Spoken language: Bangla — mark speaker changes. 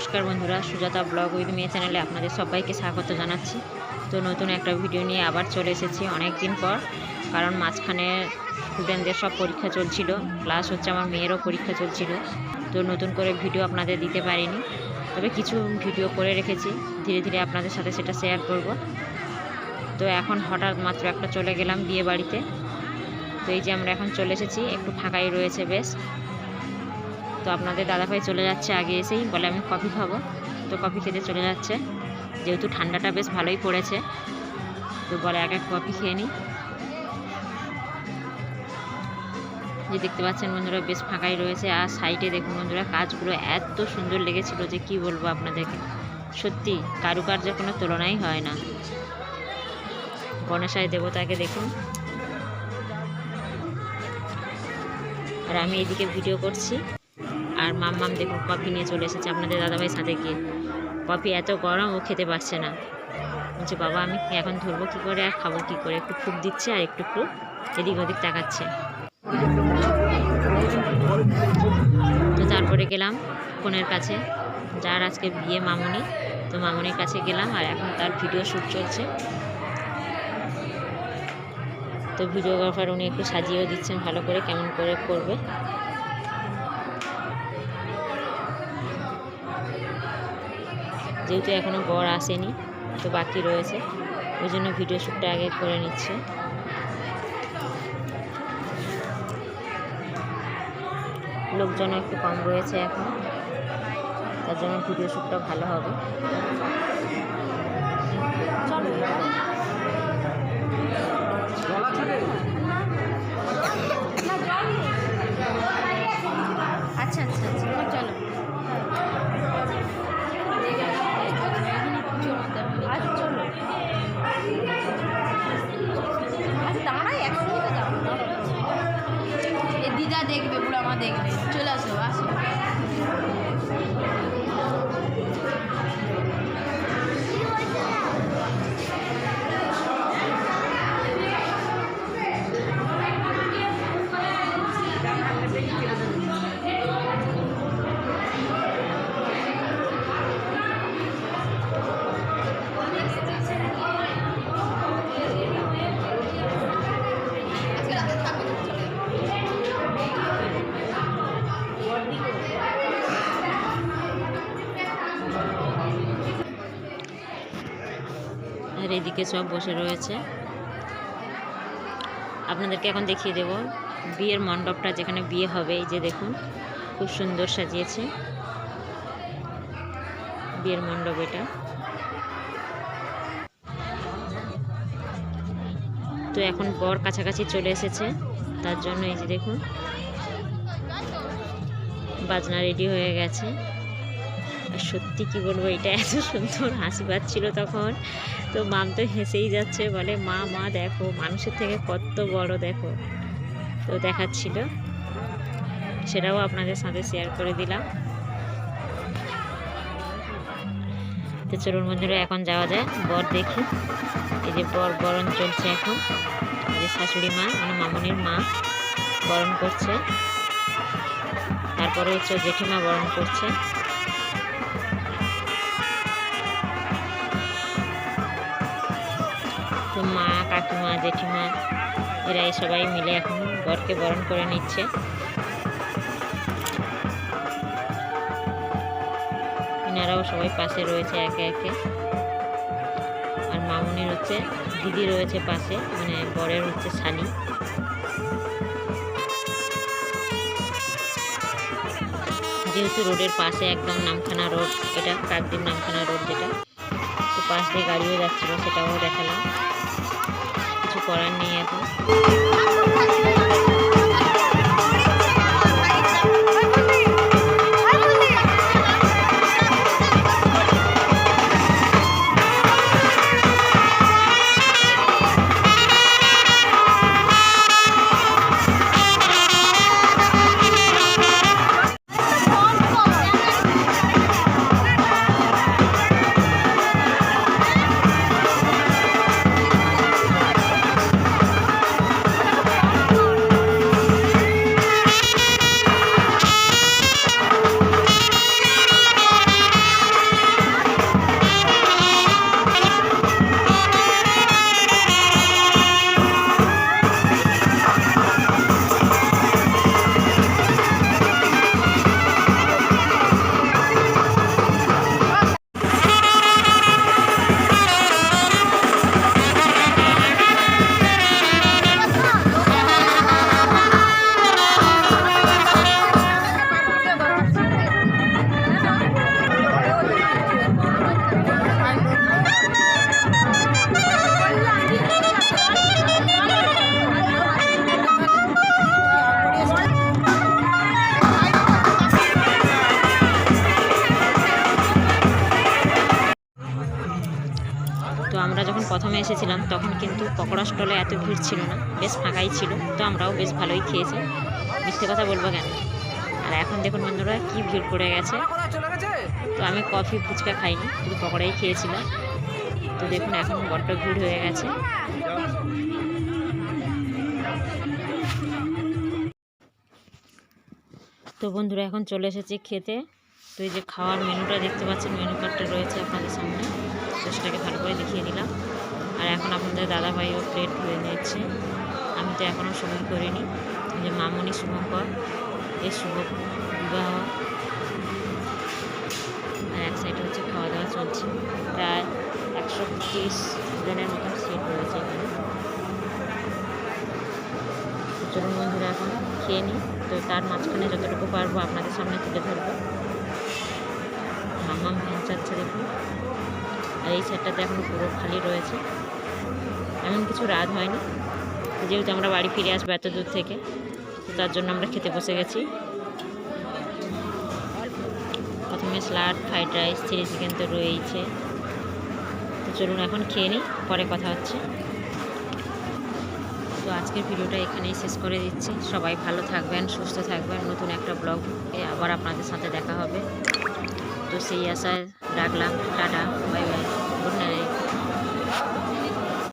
Speaker 1: নমস্কার বন্ধুরা, সুজাতা ব্লগ উইথ মেয়ে চ্যানেলে আপনাদের সবাইকে স্বাগত জানাচ্ছি। তো নতুন একটা ভিডিও নিয়ে আবার চলে এসেছি অনেক দিন পর, কারণ মাঝখানে স্টুডেন্টদের সব পরীক্ষা চলছিল প্লাস হচ্ছে আমার মেয়েরও পরীক্ষা চলছিল, তো নতুন করে ভিডিও আপনাদের দিতে পারিনি। তবে কিছু ভিডিও করে রেখেছি, ধীরে ধীরে আপনাদের সাথে সেটা শেয়ার করব। তো এখন হঠাৎ মাত্র একটা চলে গেলাম বিয়ে বাড়িতে, তো এই যে আমরা এখন চলে এসেছি, একটু ফাঁকাই রয়েছে বেশ। তো আপনাদের দাদাভাই চলে যাচ্ছে আগে এসেই, বলে আমি কফি খাব। তো কফি খেতে চলে যাচ্ছে। যেহেতু ঠান্ডাটা বেশ ভালোই পড়েছে, তো বলে এক এক কফি খেয়ে নিই। যে দেখতে পাচ্ছেন বন্ধুরা, বেশ ফাঁকাই রয়েছে। আর সাইডে দেখুন বন্ধুরা, কাজগুলো এত সুন্দর লেগেছিল যে কি বলব আপনাদেরকে। সত্যি কারুকার্যের কোনো তুলনাই হয় না। গণেশাই দেবতাকে দেখুন। আর আমি এদিকে ভিডিও করছি। আর মাম্মাম দেখুন, কফি নিয়ে চলে এসেছে আপনাদের দাদাভাই সাথে গিয়ে। কফি এত গরম, ও খেতে পারছে না। বলছে, বাবা, আমি এখন ধরবো কী করে আর খাব কী করে? একটু ফুক দিচ্ছে আর একটু একটু এদিক ওদিক তাকাচ্ছে। তো তারপরে গেলাম বোনের কাছে। যার আজকে বিয়ে মামনি, তো মামনির কাছে গেলাম আর এখন তার ভিডিও শ্যুট চলছে। তো ভিডিওগ্রাফার উনি একটু সাজিয়েও দিচ্ছেন ভালো করে, কেমন করে করবে। যেহেতু এখনও বর আসেনি, তো বাকি রয়েছে। ওই জন্য ভিডিও শ্যুটটা আগে করে নিচ্ছে। লোকজন একটু কম রয়েছে এখন। তার জন্য ভিডিও শ্যুটটা ভালো হবে।
Speaker 2: আচ্ছা
Speaker 1: আর এদিকে সব বসে রয়েছে। আপনাদেরকে এখন দেখিয়ে দেব বিয়ের মণ্ডপটা, যেখানে বিয়ে হবে। এই যে দেখুন, খুব সুন্দর সাজিয়েছে বিয়ের মণ্ডপ এটা। তো এখন বর কাছাকাছি চলে এসেছে, তার জন্য এই যে দেখুন, বাজনা রেডি হয়ে গেছে। সত্যি কি বলব, এটা এত সুন্দর হাসি পাচ্ছিল তখন। তো মাম তো হেসেই যাচ্ছে, বলে, মা মা, দেখো, মানুষের থেকে কত বড়, দেখো। তো দেখাচ্ছিল। সেটাও আপনাদের সাথে শেয়ার করে দিলাম। তো চলুন বন্ধুরা, এখন যাওয়া যায় বর দেখি। এই যে বর, বরণ চলছে এখন। এই যে শাশুড়ি মা মানে মামনির মা বরণ করছে। তারপরে হচ্ছে জেঠিমা বরণ করছে। জেঠিমা এরা সবাই মিলে এখন বরকে বরণ করে নিচ্ছে। এনারাও সবাই পাশে রয়েছে একে একে। আর মামুনির হচ্ছে, দিদি রয়েছে পাশে মানে বরের হচ্ছে শালি। যেহেতু রোডের পাশে একদম নামখানা রোড, এটা কাকদ্বীপ নামখানা রোড যেটা, তো পাশ দিয়ে গাড়িও যাচ্ছিল, সেটাও দেখালাম। করার নেই এখন আমরা যখন প্রথমে এসেছিলাম, তখন কিন্তু পকোড়া স্টলে এত ভিড় ছিল না। বেশ ফাঁকাই ছিল, তো আমরাও বেশ ভালোই খেয়েছি। মিথ্যে কথা বলব কেন? আর এখন দেখুন বন্ধুরা, কি ভিড় পড়ে গেছে। তো আমি কফি ফুচকা খাইনি, শুধু পকোড়াই খেয়েছিলাম। তো দেখুন, এখন বড্ড ভিড় হয়ে গেছে। তো বন্ধুরা, এখন চলে এসেছি খেতে। তো এই যে খাওয়ার মেনুটা দেখতে পাচ্ছেন, মেনু কার্ডটা রয়েছে আপনাদের সামনে। সেটাকে ভালো করে দেখিয়ে দিলাম। আর এখন আপনাদের দাদাভাইও প্লেট ধুয়ে নিচ্ছে আমি তো এখনও সময় করিনি। যে মামনি শুভঙ্কর এই শুভ বিবাহ। আর এক সাইডে হচ্ছে খাওয়া দাওয়া চলছে। প্রায় একশো তিরিশ জনের মতন সিট রয়েছে এখানে। চলুন বন্ধুরা, এখন খেয়ে নিই। তো তার মাঝখানে যতটুকু পারব আপনাদের সামনে তুলে ধরবো। মাম্মাম ভ্যান চাচ্ছে দেখুন। আর এই সাইডটাতে এখনও পুরো খালি রয়েছে। এমন কিছু রাত হয়নি। যেহেতু আমরা বাড়ি ফিরে আসব এত দূর থেকে, তো তার জন্য আমরা খেতে বসে গেছি। প্রথমে salad fried rice, chilli chicken তো রয়েইছে। তো চলুন এখন খেয়ে নিই, পরে কথা হচ্ছে। তো আজকের ভিডিওটা এখানেই শেষ করে দিচ্ছি। সবাই ভালো থাকবেন, সুস্থ থাকবেন। নতুন একটা ব্লগে আবার আপনাদের সাথে দেখা হবে। তো সেই আশায় রাখলাম। Tata bye.